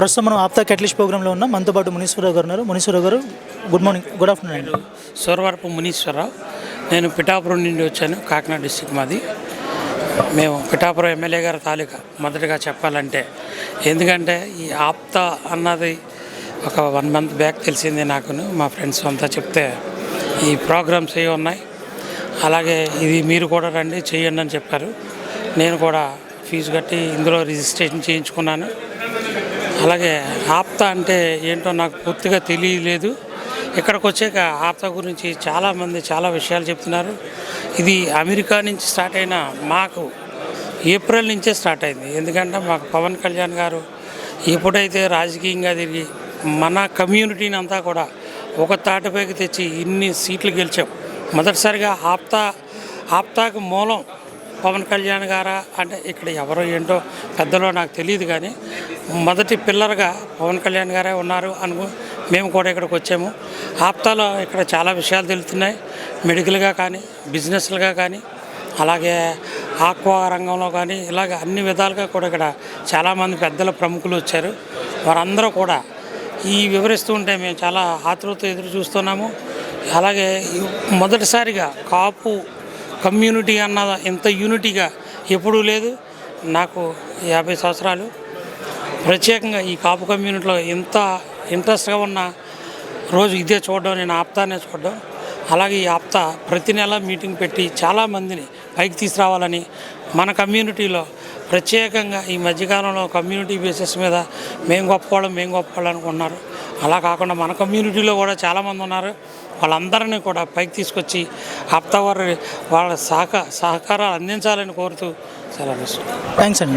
ప్రస్తుతం మనం ఆప్తా కెట్లిష్ ప్రోగ్రాంలో ఉన్నాం. మనతో పాటు మునీశ్వరరావు గారు ఉన్నారు. మునీశ్వరరావు గారు గుడ్ మార్నింగ్ గుడ్ ఆఫ్టర్నూన్ అండి. సూరవరపు మునీశ్వరరావు. నేను పిఠాపురం నుండి వచ్చాను కాకినాడ డిస్టిక్ మాది. మేము పిఠాపురం ఎమ్మెల్యే గారి తాలూకా మొదటగా చెప్పాలంటే ఎందుకంటే ఈ ఆప్తా అన్నది ఒక వన్ మంత్ బ్యాక్ తెలిసింది నాకును మా ఫ్రెండ్స్ అంతా చెప్తే ఈ ప్రోగ్రామ్స్ ఏ ఉన్నాయి. అలాగే ఇది మీరు కూడా రండి చేయండి అని చెప్పారు. నేను కూడా ఫీజు కట్టి ఇందులో రిజిస్ట్రేషన్ చేయించుకున్నాను. అలాగే ఆప్తా అంటే ఏంటో నాకు పూర్తిగా తెలియలేదు. ఇక్కడికి వచ్చాక ఆప్తా గురించి చాలామంది చాలా విషయాలు చెప్తున్నారు. ఇది అమెరికా నుంచి స్టార్ట్ అయిన మాకు ఏప్రిల్ నుంచే స్టార్ట్ అయింది. ఎందుకంటే మాకు పవన్ కళ్యాణ్ గారు ఎప్పుడైతే రాజకీయంగా తిరిగి మన కమ్యూనిటీని అంతా కూడా ఒక తాటిపైకి తెచ్చి ఇన్ని సీట్లు గెలిచాం. మొదటిసారిగా ఆప్తా ఆప్తాకు మూలం పవన్ కళ్యాణ్ గారా? అంటే ఇక్కడ ఎవరో ఏంటో పెద్దలో నాకు తెలియదు కానీ మొదటి పిల్లర్గా పవన్ కళ్యాణ్ గారే ఉన్నారు అను మేము కూడా ఇక్కడికి వచ్చాము. ఆప్తాలో ఇక్కడ చాలా విషయాలు తెలుస్తున్నాయి మెడికల్గా కానీ బిజినెస్లుగా కానీ అలాగే ఆక్వా రంగంలో కానీ ఇలాగ అన్ని విధాలుగా కూడా ఇక్కడ చాలామంది పెద్దల ప్రముఖులు వచ్చారు. వారందరూ కూడా ఈ వివరిస్తూ ఉంటే మేము చాలా ఆతృత ఎదురు చూస్తున్నాము. అలాగే మొదటిసారిగా కాపు కమ్యూనిటీ అన్న ఇంత యూనిటీగా ఎప్పుడూ లేదు. నాకు యాభై సంవత్సరాలు. ప్రత్యేకంగా ఈ కాపు కమ్యూనిటీలో ఇంత ఇంట్రెస్ట్గా ఉన్న రోజు ఇదే చూడడం నేను ఆప్తానే చూడడం. అలాగే ఈ ఆప్తా ప్రతి నెల మీటింగ్ పెట్టి చాలామందిని పైకి తీసుకురావాలని మన కమ్యూనిటీలో ప్రత్యేకంగా ఈ మధ్యకాలంలో కమ్యూనిటీ బేసిస్ మీద మేము గొప్పవాళ్ళం మేము గొప్పవాళ్ళం అనుకున్నారు అలా కాకుండా మన కమ్యూనిటీలో కూడా చాలామంది ఉన్నారు. వాళ్ళందరినీ కూడా పైకి తీసుకొచ్చి ఆప్తా వాళ్ళ సహక సహకారాలు అందించాలని కోరుతూ సెలవు థ్యాంక్స్ అండి.